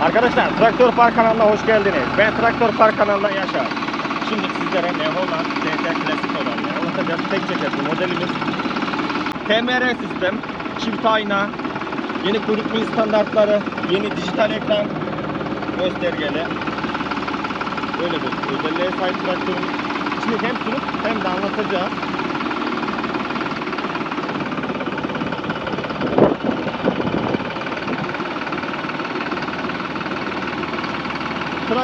Arkadaşlar Traktör Park kanalına hoş geldiniz. Ben Traktör Park kanalından Yaşar. Şimdi sizlere Neholand TT Klasik olanı anlatacağız. Tek çeketli modelimiz. TMR sistem, çift ayna, yeni kuyruk mil standartları, yeni dijital ekran göstergeli. Böyle bir özelliğe sahip traktörümüz. Şimdi hem sunup hem de anlatacağız.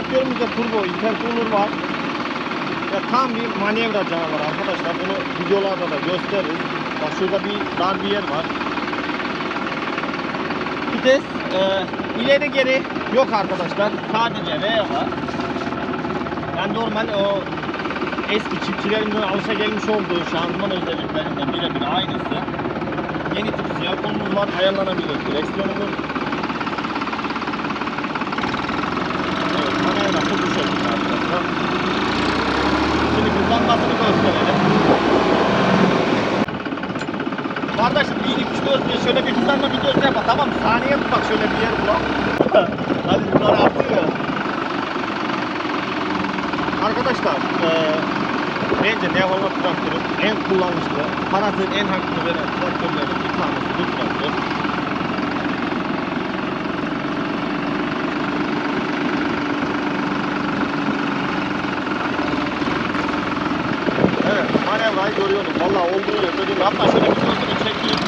Traktörümüzde turbo, intercooler var. Ya tam bir manevra canavarı arkadaşlar. Bunu videolarda da gösteririz. Bak şurada bir dar bir yer var. Vites e, ileri geri yok arkadaşlar. Sadece V var. Yani normal o eski çiftçilerimizin alışa gelmiş olduğu şanzıman özelliklerinden birebir aynısı. Yeni tip siyah kolumuz var. Ayarlanabilir direksiyonumuz. Evet, bu şekilde arkadaşlar. Şimdi hızlanmasını gösterelim. Kardeşim 1, 2, 3, 4 diye şöyle bir hızlanma videosu yap. Tamam? Saniye tut bak şöyle bir yer bulalım. Hadi yukarı artıyor. Arkadaşlar eee bence Neola traktörü en kullanışlı, parasının en hakkını veren traktörlerin bir tanesi bu traktör. Evet, manevrayı olduğu yerde değil. Hatta şöyle bir gözünü çekeyim.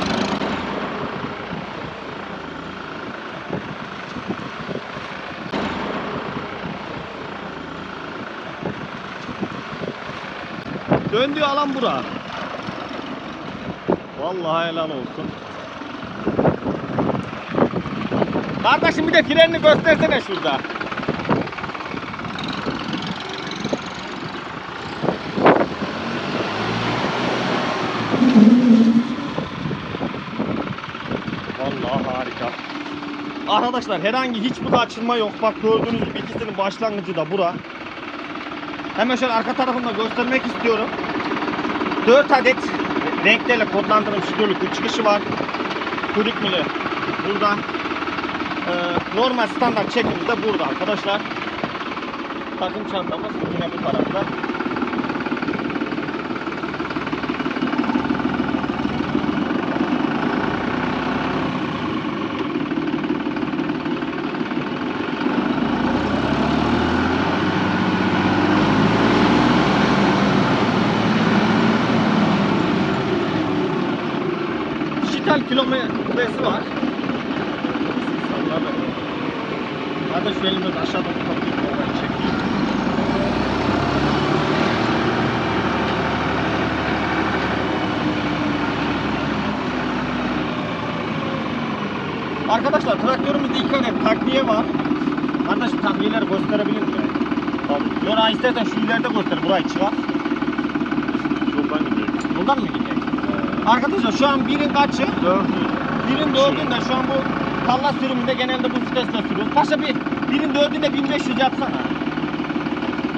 Döndüğü alan bura. Vallahi helal olsun. Kardeşim bir de frenini göstersene şurada. Vallahi harika. Arkadaşlar herhangi hiçbir açılma yok. Bak gördüğünüz gibi ikisinin başlangıcı da bura. Hemen şöyle arka tarafını da göstermek istiyorum. 4 adet renklerle kodlandırılmış hidrolik çıkışı var. Kuyruk mili burada. Ee, normal standart çekimiz de burada arkadaşlar. Takım çantamız yine bu tarafta. dijital kilometresi var. Hadi şu elimizi aşağıdan tutayım. Çekeyim. Arkadaşlar traktörümüzde iki adet takviye var. Kardeşim takviyeleri gösterebilir miyim? Tabii. Yora istersen şu ileride göster. Burayı çıkar. Yoldan gidiyor. Buradan mı gidecek? Arkadaşlar şu an birin kaçı? Dördü. Birin dördünde şu an bu talla sürümünde genelde bu vitesle sürüyoruz. Paşa bir birin dördünde 1500 yapsana.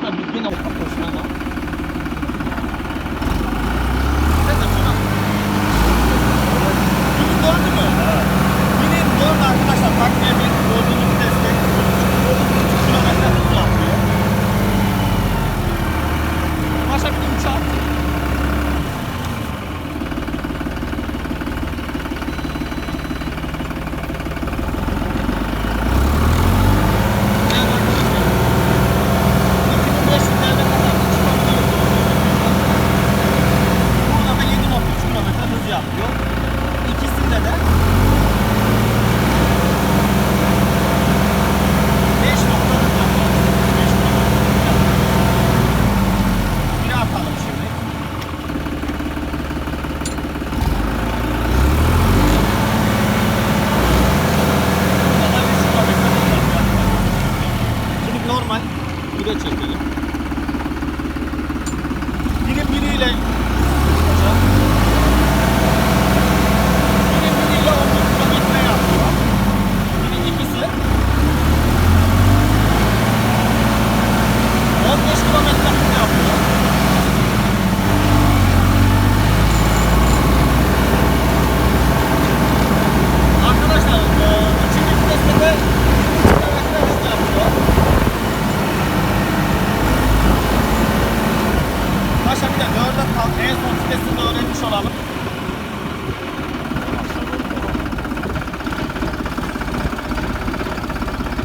Da biz yine bakıyorsun ama. Birin dördü mü? Birin dördü arkadaşlar takviye bir dördüncü viteste. Kilometre hızlı yapıyor. Paşa bir de üç at. Burada da 7.3 kilometre hız yapıyor. İkisinde de Bakalım en son sitesinde öğrenmiş olalım.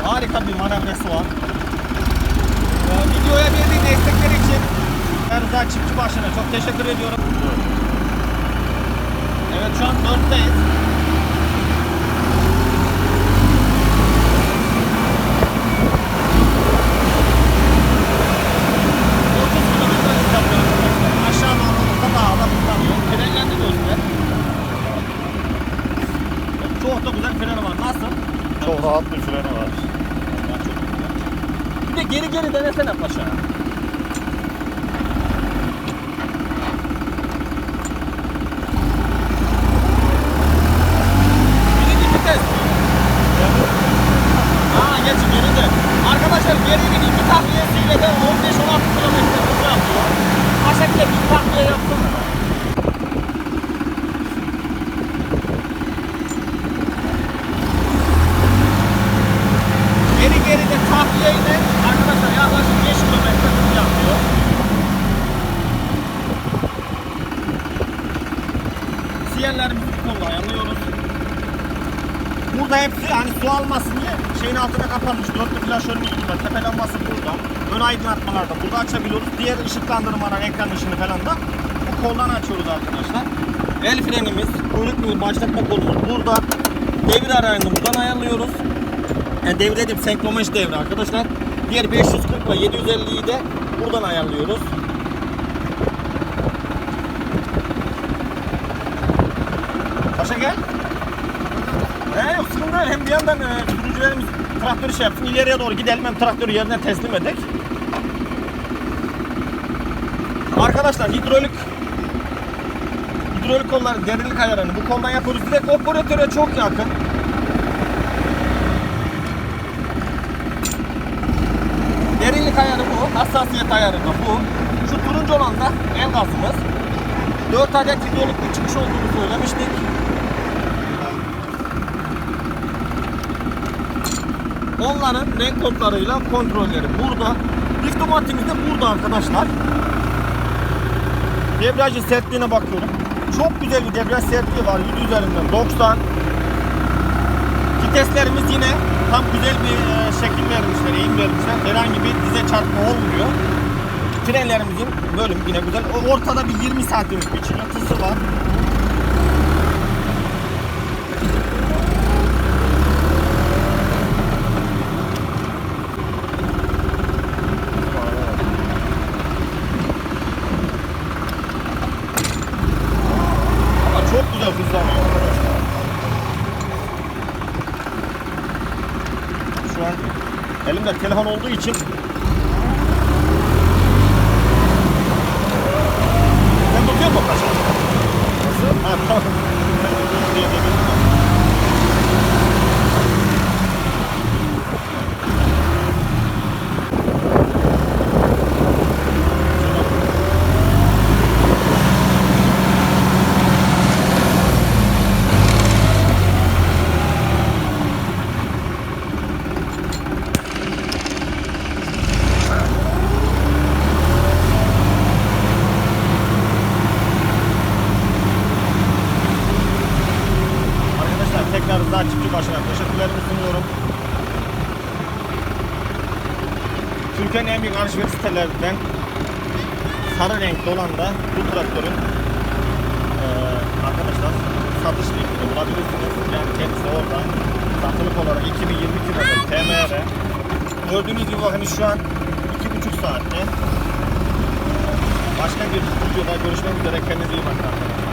Harika bir manevrası var. Ee, videoya verdiği destekleri için ben Rıza Çiftçibaşı'na çok teşekkür ediyorum. Evet şu an 4'teyiz. Otuz kilometre hız yapıyor arkadaşlar. Aşağıda altımızda dağda tutamıyor. Frenlendi gözler. Çok da güzel freni var. Nasıl? Çok rahat bir freni var. Vallahi çok güzel. Bir de geri geri denesene paşa. Birinci vites. Aa geç geri de. Arkadaşlar geri gideyim bir takliyesiyle de 15-16 kilometre hız yapıyor. Paşa bile bir takliye yapsana. Geri geri de tahliyeyle arkadaşlar yaklaşık 5 kilometre hız yapıyor. Siyerlerimizi bir kolla ayarlıyoruz. Burada hepsi hani su almasın diye şeyin altına kapanmış. Dörtlü flaşörün ilgili tepe lambası burada. Ön aydınlatmalar da burada açabiliyoruz. Diğer ışıklandırmalar, ekran ışını falan da bu koldan açıyoruz arkadaşlar. El frenimiz, kuyruk yolu başlatma kolumuz burada. Devir arayını buradan ayarlıyoruz. Yani devre edip senkromeş devre arkadaşlar. Diğer 540 ve 750'yi de buradan ayarlıyoruz. Paşa gel. He yok sıkıntı. Hem bir yandan e, sürücülerimiz traktörü şey yapsın. ileriye doğru gidelim hem traktörü yerine teslim edek. Arkadaşlar hidrolik hidrolik kolları derinlik ayarını bu koldan yapıyoruz. Direkt operatöre çok yakın. Derinlik ayarı bu, hassasiyet ayarı da bu. Şu turuncu olan da el gazımız. 4 adet hidrolik bir çıkış olduğunu söylemiştik. Onların renk kodlarıyla kontrolleri burada. Drift otomatikimiz de burada arkadaşlar. Debriyajın sertliğine bakıyorum. Çok güzel bir debriyaj sertliği var. 100 üzerinden 90. Viteslerimiz yine tam güzel bir e, şekil vermişler, eğim vermişler. Herhangi bir dize çarpma olmuyor. Frenlerimizin bölüm yine güzel. Ortada bir 20 santimlik bir çıkıntısı var. Ama çok güzel hızlanıyor arkadaşlar. Şu an elimde telefon olduğu için Sen tutuyor musun paşa? Nasıl? Ha tamam. Ben tutuyorum diye demedim de. Arkadaşlar tekrar Başına teşekkürlerimi sunuyorum. Türkiye'nin en büyük alışveriş sitelerinden sarı renkli olan da bu traktörün eee arkadaşlar satış linkini bulabilirsiniz. Yani kendisi orada satılık olarak 2022 model TMR. Gördüğünüz gibi bakın şu an 2,5 saatte. Başka bir videoda görüşmek üzere. Kendinize iyi bakın arkadaşlar.